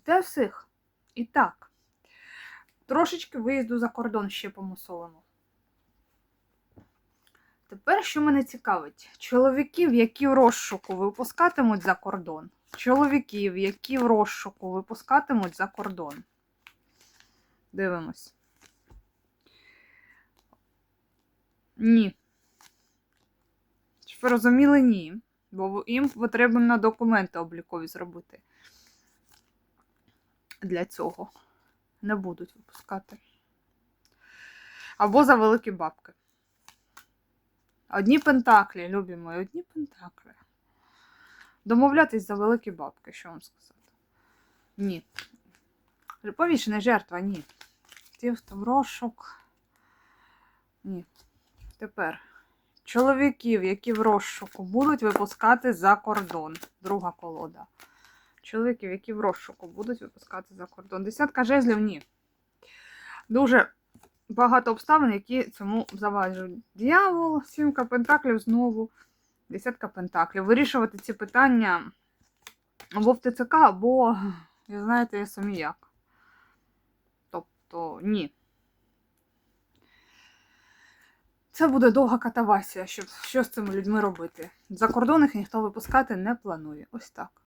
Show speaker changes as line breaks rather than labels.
Вітаю всіх. І так, трошечки виїзду за кордон ще помусолимо. Тепер, що мене цікавить, чоловіків, які в розшуку випускатимуть за кордон. Чоловіків, які в розшуку випускатимуть за кордон. Дивимось. Ні. Ви розуміли, ні. Бо їм потрібно документи облікові зробити. Для цього не будуть випускати. Або за великі бабки. Одні пентаклі, любі мої, одні пентаклі. Домовлятись за великі бабки, що вам сказати? Ні. Повішена жертва, ні. Ті, в розшук. Ні. Тепер. Чоловіків, які в розшуку, будуть випускати за кордон. Друга колода. Чоловіків, які в розшуку, будуть випускати за кордон. Десятка жезлів ні. Дуже багато обставин, які цьому заважують. Діявол, сімка пентаклів знову. Десятка пентаклів. Вирішувати ці питання або в ТЦК, або, ви знаєте, самі як. Тобто, ні. Це буде довга катавасія, щоб що з цими людьми робити. За кордон їх ніхто випускати не планує. Ось так.